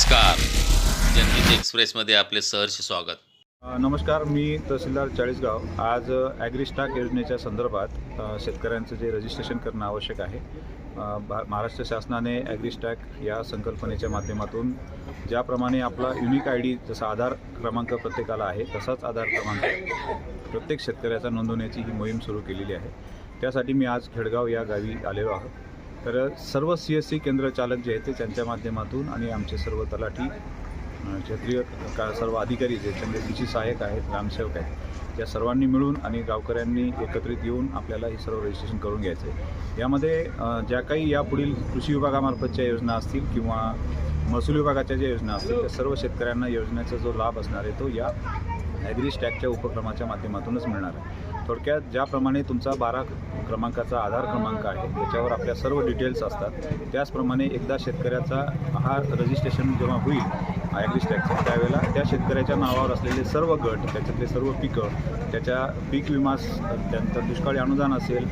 नमस्कार. जनहित एक्सप्रेसमध्ये आपले सहर्ष स्वागत. नमस्कार मी तहसीलदार चाळीसगाव. आज ॲग्रिस्टाक योजनेच्या संदर्भात शेतकऱ्यांचं जे रजिस्ट्रेशन करणं आवश्यक आहे भा महाराष्ट्र शासनाने ॲग्रिस्टॅक या संकल्पनेच्या माध्यमातून ज्याप्रमाणे आपला युनिक आय डी जसा आधार क्रमांक प्रत्येकाला आहे तसाच आधार क्रमांक प्रत्येक शेतकऱ्याचा नोंदवण्याची ही मोहीम सुरू केलेली आहे. त्यासाठी मी आज खेडगाव या गावी आलेलो आहोत. तर सर्व सी एस सी केंद्र चालक जे आहेत ते त्यांच्या माध्यमातून आणि आमचे सर्व तलाठी क्षेत्रीय का सर्व अधिकारी जे त्याच्यामध्ये सहाय्यक आहेत ग्रामसेवक आहेत या सर्वांनी मिळून आणि गावकऱ्यांनी एकत्रित येऊन आपल्याला हे सर्व रजिस्ट्रेशन करून घ्यायचं आहे यामध्ये ज्या काही यापुढील कृषी विभागामार्फतच्या योजना असतील किंवा महसूल विभागाच्या ज्या योजना असतील त्या सर्व शेतकऱ्यांना योजनेचा जो लाभ असणार आहे तो या ॲग्री स्टॅकच्या उपक्रमाच्या माध्यमातूनच मिळणार आहे. थोडक्यात ज्याप्रमाणे तुमचा बारा क्रमांकाचा आधार क्रमांक आहे त्याच्यावर आपल्या सर्व डिटेल्स असतात. त्याचप्रमाणे एकदा शेतकऱ्याचा हा रजिस्ट्रेशन जेव्हा होईल ॲग्री स्टॅकचं त्यावेळेला त्या शेतकऱ्याच्या नावावर असलेले सर्व गट त्याच्यातले सर्व पिकं त्याच्या पीक विमा त्यांचं दुष्काळी अनुदान असेल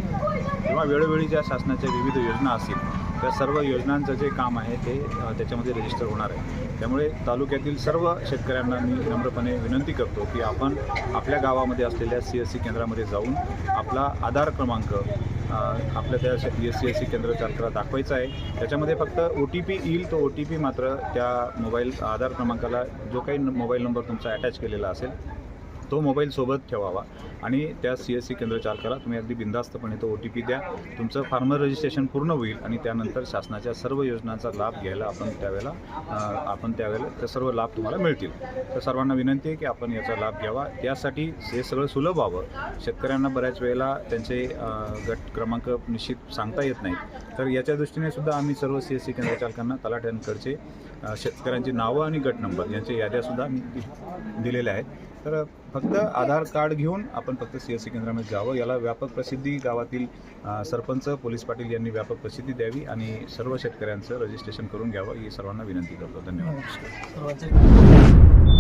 किंवा वेळोवेळी ज्या शासनाच्या विविध योजना असतील त्या सर्व योजनांचं जे काम आहे ते त्याच्यामध्ये रजिस्टर होणार आहे. त्यामुळे तालुक्यातील सर्व शेतकऱ्यांना मी नम्रपणे विनंती करतो की आपण आपल्या गावामध्ये असलेल्या सी एस सी केंद्रामध्ये जाऊन आपला आधार क्रमांक आपल्या त्या एस सी एस सी केंद्र चालकाला दाखवायचा आहे. त्याच्यामध्ये फक्त ओ टी पी येईल तो ओ टी पी मात्र त्या मोबाईल आधार क्रमांकाला जो काही न- मोबाईल नंबर तुमचा अटॅच केलेला असेल तो मोबाईल सोबत ठेवावा. आणि त्या सी एस सी केंद्र चालकाला तुम्ही अगदी बिंदास्तपणे तो ओ टी पी द्या. तुमचं फार्मर रजिस्ट्रेशन पूर्ण होईल आणि त्यानंतर शासनाच्या सर्व योजनांचा लाभ घ्यायला आपण त्यावेळेला आपण त्यावेळेला त्या सर्व लाभ तुम्हाला मिळतील. तर सर्वांना विनंती आहे की आपण याचा लाभ घ्यावा. त्यासाठी हे सगळं सुलभ व्हावं. शेतकऱ्यांना बऱ्याच वेळेला त्यांचे गट क्रमांक निश्चित सांगता येत नाहीत. तर याच्या दृष्टीने सुद्धा आम्ही सर्व सी एस सी केंद्र चालकांना तलाठ्यांकडचे शेतकऱ्यांची नावं आणि गट नंबर यांच्या याद्यासुद्धा आम्ही दि- दिलेल्या आहेत. तर फक्त आधार कार्ड घेऊन आपण फक्त सी एस सी केंद्रामध्ये जावं. याला व्यापक प्रसिद्धी गावातील सरपंच पोलीस पाटील यांनी व्यापक प्रसिद्धी द्यावी आणि सर्व शेतकऱ्यांचं रजिस्ट्रेशन करून घ्यावं. ही सर्वांना विनंती करतो. धन्यवाद.